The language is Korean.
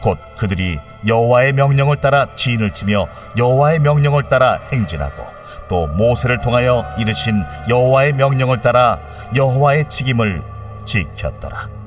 곧 그들이 여호와의 명령을 따라 진을 치며 여호와의 명령을 따라 행진하고 또 모세를 통하여 이르신 여호와의 명령을 따라 여호와의 직임을 지켰더라.